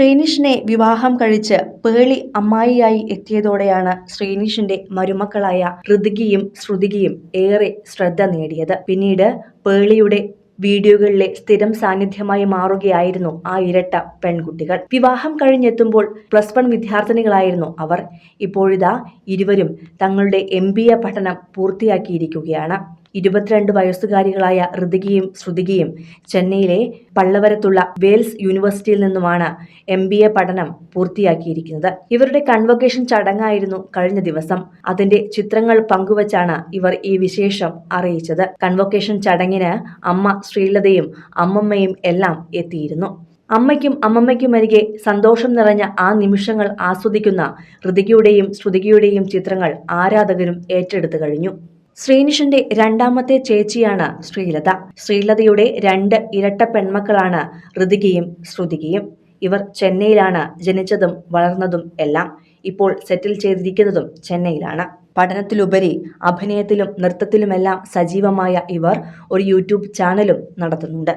ശ്രീനിഷിനെ വിവാഹം കഴിച്ച് പേളി അമ്മായിയായി എത്തിയതോടെയാണ് ശ്രീനിഷിന്റെ മരുമക്കളായ ഋതികയും ശ്രുതികയും ഏറെ ശ്രദ്ധ നേടിയത്. പിന്നീട് പേളിയുടെ വീഡിയോകളിലെ സ്ഥിരം സാന്നിധ്യമായി മാറുകയായിരുന്നു ആ ഇരട്ട പെൺകുട്ടികൾ. വിവാഹം കഴിഞ്ഞെത്തുമ്പോൾ പ്ലസ് വൺ വിദ്യാർത്ഥിനികളായിരുന്നു അവർ. ഇപ്പോഴിതാ ഇരുവരും തങ്ങളുടെ എം പഠനം പൂർത്തിയാക്കിയിരിക്കുകയാണ്. ഇരുപത്തിരണ്ട് വയസ്സുകാരികളായ ഋതികയും ശ്രുതികയും ചെന്നൈയിലെ പള്ളവരത്തുള്ള വെയിൽസ് യൂണിവേഴ്സിറ്റിയിൽ നിന്നുമാണ് എം ബി എ പഠനം പൂർത്തിയാക്കിയിരിക്കുന്നത്. ഇവരുടെ കൺവൊക്കേഷൻ ചടങ്ങായിരുന്നു കഴിഞ്ഞ ദിവസം. അതിന്റെ ചിത്രങ്ങൾ പങ്കുവച്ചാണ് ഇവർ ഈ വിശേഷം അറിയിച്ചത്. കൺവൊക്കേഷൻ ചടങ്ങിന് അമ്മ ശ്രീലതയും അമ്മമ്മയും എല്ലാം എത്തിയിരുന്നു. അമ്മയ്ക്കും അമ്മമ്മയ്ക്കുമരികെ സന്തോഷം നിറഞ്ഞ ആ നിമിഷങ്ങൾ ആസ്വദിക്കുന്ന ഋതികയുടെയും ശ്രുതികയുടെയും ചിത്രങ്ങൾ ആരാധകരും ഏറ്റെടുത്തു കഴിഞ്ഞു. ശ്രീനിഷിന്റെ രണ്ടാമത്തെ ചേച്ചിയാണ് ശ്രീലത. ശ്രീലതയുടെ രണ്ട് ഇരട്ട പെൺമക്കളാണ് ഋതികയും ശ്രുതികയും. ഇവർ ചെന്നൈയിലാണ് ജനിച്ചതും വളർന്നതും എല്ലാം. ഇപ്പോൾ സെറ്റിൽ ചെയ്തിരിക്കുന്നതും ചെന്നൈയിലാണ്. പഠനത്തിലുപരി അഭിനയത്തിലും നൃത്തത്തിലുമെല്ലാം സജീവമായ ഇവർ ഒരു യൂട്യൂബ് ചാനലും നടത്തുന്നുണ്ട്.